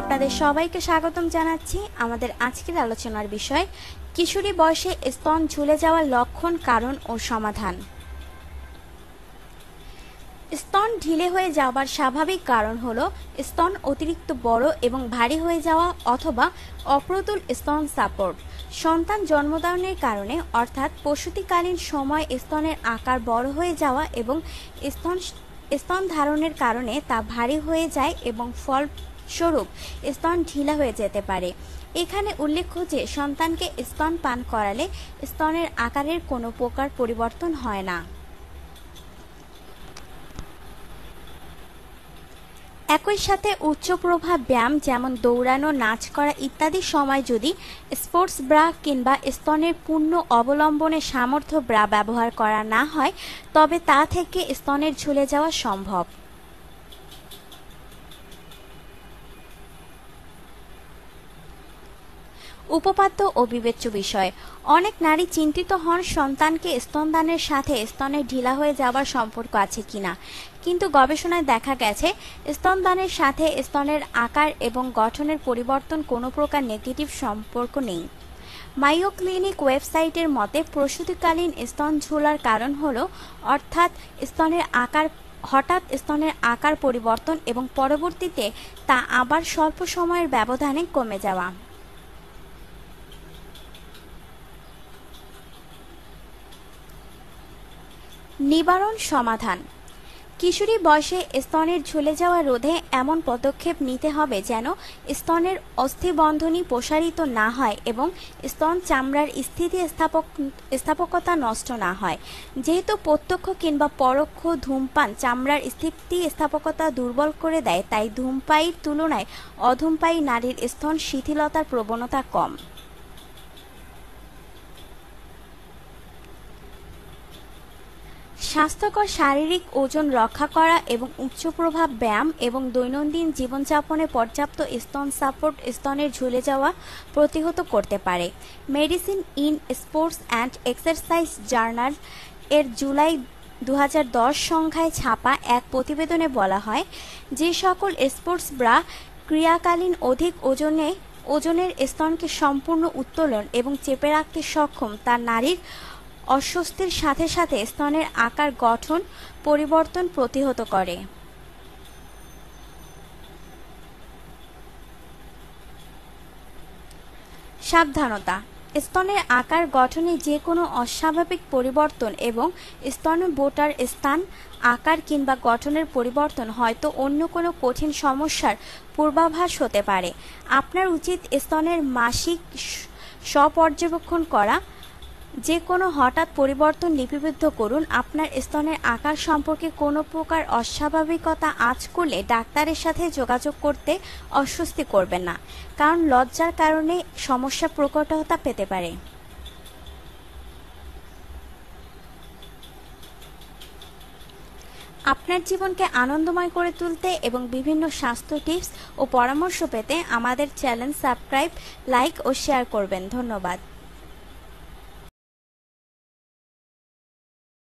আপনাদের সবাইকে স্বাগতম জানাচ্ছি আমাদের আজকের আলোচনার বিষয়, কিশোরী বয়সে স্তন ঝুলে যাওয়ার লক্ষণ, কারণ ও সমাধান। স্তন ঢিলে হয়ে যাওয়ার স্বাভাবিক কারণ হলো স্তন অতিরিক্ত বড় এবং ভারী হয়ে যাওয়া অথবা অপ্রতুল স্তন সাপোর্ট সন্তান জন্মদানের কারণে, অর্থাৎ প্রসূতিকালীন সময় স্তনের আকার বড় হয়ে যাওয়া এবং স্তন স্তন ধারণের কারণে তা ভারী হয়ে যায় এবং ফলস্বরূপ স্তন ঢিলা হয়ে যেতে পারে। এখানে উল্লেখ্য যে, সন্তানকে স্তন পান করালে স্তনের আকারের কোনো প্রকার পরিবর্তন হয় না। একই সাথে উচ্চ প্রভাব ব্যায়াম যেমন দৌড়ানো, নাচ করা ইত্যাদি সময় যদি স্পোর্টস ব্রা কিংবা স্তনের পূর্ণ অবলম্বনে সামর্থ্য ব্রা ব্যবহার করা না হয়, তবে তা থেকে স্তনের ঝুলে যাওয়া সম্ভব। উপপাদ্য ও বিবেচ্য বিষয়। অনেক নারী চিন্তিত হন সন্তানকে স্তনদানের সাথে স্তনের ঢিলা হয়ে যাবার সম্পর্ক আছে কিনা। কিন্তু গবেষণায় দেখা গেছে, স্তনদানের সাথে স্তনের আকার এবং গঠনের পরিবর্তন কোনো প্রকার নেগেটিভ সম্পর্ক নেই। মাইও ক্লিনিক ওয়েবসাইটের মতে, প্রসূতিকালীন স্তন ঝোলার কারণ হল, অর্থাৎ স্তনের আকার, হঠাৎ স্তনের আকার পরিবর্তন এবং পরবর্তীতে তা আবার স্বল্প সময়ের ব্যবধানে কমে যাওয়া। নিবারণ সমাধান। কিশোরী বয়সে স্তনের ঝুলে যাওয়া রোধে এমন পদক্ষেপ নিতে হবে যেন স্তনের অস্থিবন্ধনী প্রসারিত না হয় এবং স্তন চামড়ার স্থিতি স্থাপক স্থাপকতা নষ্ট না হয়। যেহেতু প্রত্যক্ষ কিংবা পরোক্ষ ধূমপান চামড়ার স্থিতি স্থাপকতা দুর্বল করে দেয়, তাই ধূমপায়ীর তুলনায় অধূমপায়ী নারীর স্তন শিথিলতার প্রবণতা কম। স্বাস্থ্যকর শারীরিক ওজন রক্ষা করা এবং উচ্চ প্রভাব ব্যায়াম এবং দৈনন্দিন জীবনযাপনে পর্যাপ্ত স্তন সাপোর্ট স্তনের ঝুলে যাওয়া প্রতিহত করতে পারে। Medicine in sports and exercise journal এর জুলাই দু হাজার দশ সংখ্যায় ছাপা এক প্রতিবেদনে বলা হয়, যে সকল স্পোর্টস ব্রা ক্রিয়াকালীন অধিক ওজনে, ওজনের স্তনকে সম্পূর্ণ উত্তোলন এবং চেপে রাখতে সক্ষম, তা নারীর অস্বস্তির সাথে সাথে স্তনের আকার গঠন, পরিবর্তন প্রতিহত করে। সাবধানতা। স্তনের আকার গঠনে যে কোনো অস্বাভাবিক পরিবর্তন এবং স্তন বোটার স্থান, আকার কিংবা গঠনের পরিবর্তন হয়তো অন্য কোনো কঠিন সমস্যার পূর্বাভাস হতে পারে। আপনার উচিত স্তনের মাসিক স্বপর্যবেক্ষণ করা যে কোনো হঠাৎ পরিবর্তন লিপিবদ্ধ করুন। আপনার স্তনের আকার সম্পর্কে কোনো প্রকার অস্বাভাবিকতা আজ করলে ডাক্তারের সাথে যোগাযোগ করতে অস্বস্তি করবেন না, কারণ লজ্জার কারণে সমস্যা প্রকটতা পেতে পারে। আপনার জীবনকে আনন্দময় করে তুলতে এবং বিভিন্ন স্বাস্থ্য টিপস ও পরামর্শ পেতে আমাদের চ্যানেল সাবস্ক্রাইব, লাইক ও শেয়ার করবেন। ধন্যবাদ।